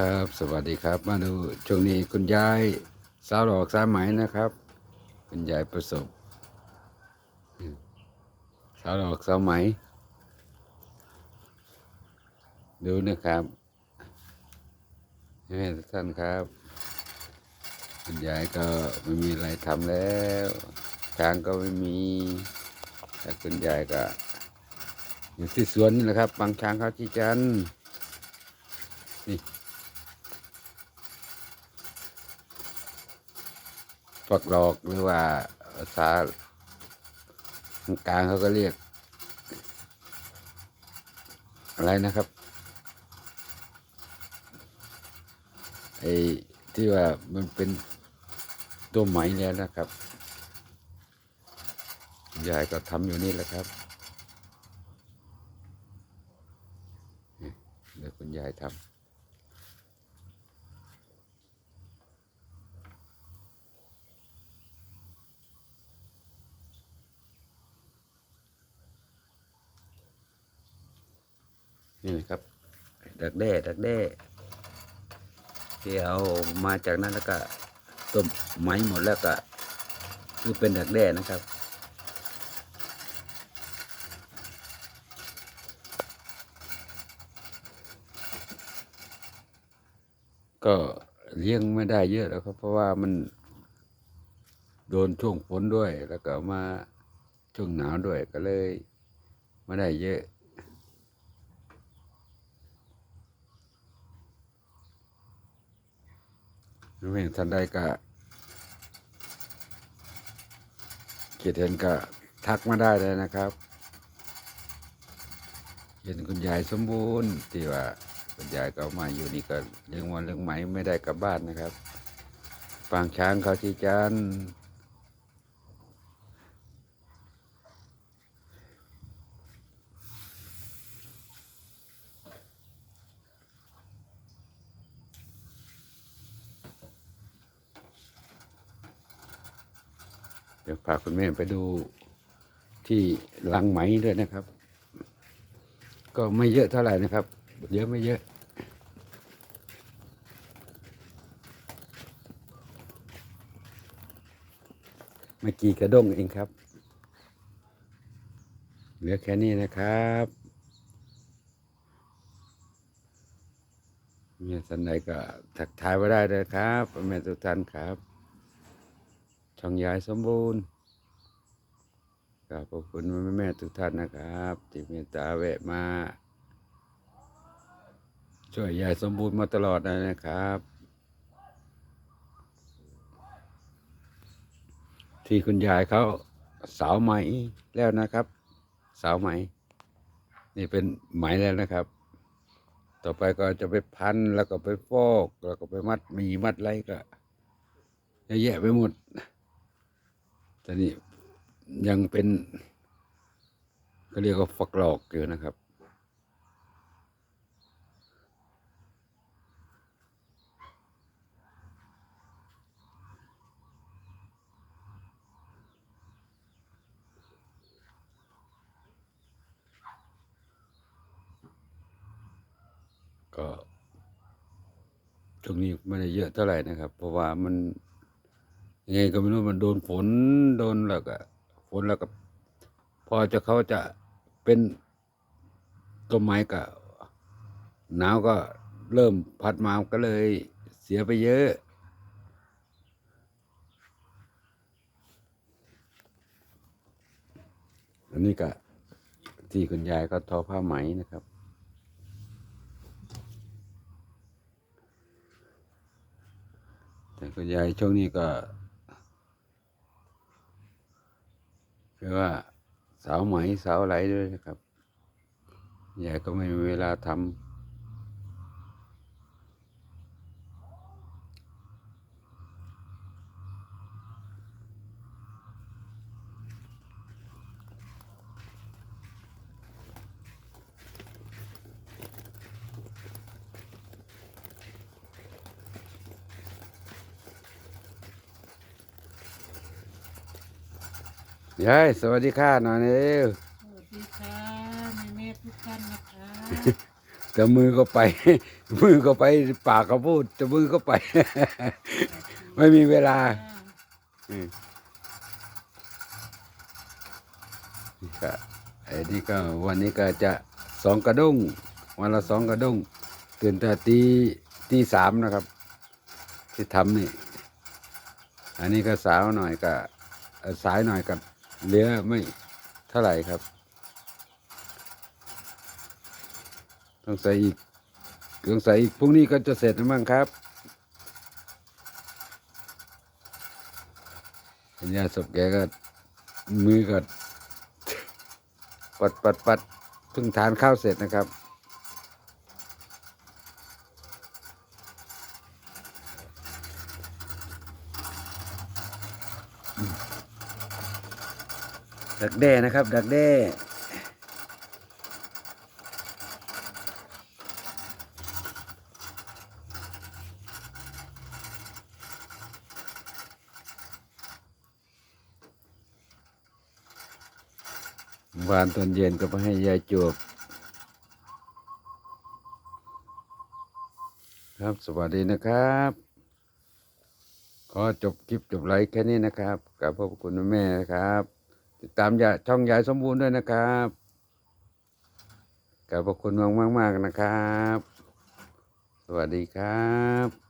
ครับ สวัสดีครับ มาดูช่วงนี้คุณยายสาวหลอกสาวไหมนะครับ คุณยายประสบสาวหลอกสาวไหม ดูนะครับแม่ทุกท่านครับ คุณยายก็ไม่มีอะไรทำแล้วช้างก็ไม่มี แต่คุณยายก็ อยู่ที่สวนนี่แหละครับบางช้างเขาที่จันทร์ ฝักหลอกหรือว่าภาษากลางเขาก็เรียก อะไรนะครับไอ้ที่ว่ามันเป็นตัวไหมแล้วนะครับยายก็ทำอยู่นี่แหละครับเดี๋ยวคุณยายทำ นี่นะครับ ดักแด้ดักแด้ที่เอามาจากนั้นแล้วก็ต้มไหมหมดแล้วก็คือเป็นดักแด้นะครับก็เลี้ยงไม่ได้เยอะแล้วครับ เพราะว่ามันโดนช่วงฝนด้วย แล้วก็มาช่วงหนาวด้วยก็เลย ไม่ได้เยอะ รู้เห็นท่านใดก็คิดเห็นก็ทักมาได้เลยนะครับ เห็นคุณยายสมบูรณ์ที่ว่าคุณยายก็มาอยู่นี่ก็เลี้ยงวันเลี้ยงไหมไม่ได้กลับบ้านนะครับ ปางช้างเขาที่จันทร์ เดี๋ยวพาคุณแม่ไปดูที่ลังไหมด้วยนะครับ ก็ไม่เยอะเท่าไหร่นะครับ เยอะไม่เยอะไม่กี่กระด้งเองครับ เหลือแค่นี้นะครับมีสันใดก็ทักทายไว้ได้เลยครับแม่ทุกท่านครับ ช่องยายสมบูรณ์ขอบพระคุณแม่แม่ๆทุกท่านนะครับ ที่เมตตาแวะมา ช่วยยายสมบูรณ์มาตลอดเลยนะครับ ที่คุณยายเขาสาวไหมแล้วนะครับ สาวไหม นี่เป็นไหมแล้วนะครับ ต่อไปก็จะไปพันแล้วก็ไปฟอก แล้วก็ไปมัดมีมัดไรก็เยอะแยะไปหมด แต่นี่ยังเป็นก็เรียกว่าฝักหลอกอยู่นะครับ ก็ช่วงนี้ไม่ได้เยอะเท่าไหร่นะครับ เพราะว่ามัน ยังไงก็ไม่รู้มันโดนฝนโดนแล้วก็ฝนแล้วก็ พอจะเขาจะเป็นต้นไม้ก็หนาวก็เริ่มพัดมาก็เลยเสียไปเยอะ อันนี้ก็ที่คุณยายก็ทอผ้าไหมนะครับ แต่คุณยายช่วงนี้ก็ คือว่าสาวไหมสาวไหลด้วยนะครับยายก็ไม่มีเวลาทำ ยายสวัสดีค่ะหน่อยเร็วสวัสดีค่ะแม่แม่ๆทุกท่านนะคะมแต่มือก็ไป มือก็ไปปากก็พูดแต่มือก็ไป ไม่มีเวลาอืมนี่ก็ไอ้นี่ก็วันนี้ก็จะสองกระด้งวันละสองกระด้งตื่นแต่ตีตีสามนะครับ ที่ทำนี่ อันนี้ก็สาวหน่อยก็เอ่อสายหน่อยกับ เหลือไม่เท่าไหร่ครับ ต้องใส่อีกต้องใส่อีกพรุ่งนี้ก็จะเสร็จแล้วมั้งครับเห็นยาศพแกก็มือก็ปัดปัดปัดเพิ่งทานข้าวเสร็จนะครับ ดักแด้นะครับ ดักแด้วานตอนเย็นก็ไปให้ยายจวบครับสวัสดีนะครับ ขอจบคลิปจบไลฟ์แค่นี้นะครับกับพระคุณแม่นะครับ ติดตามยาช่องยายสมบูรณ์ด้วยนะครับขอบพระคุณมากมากนะครับ สวัสดีครับ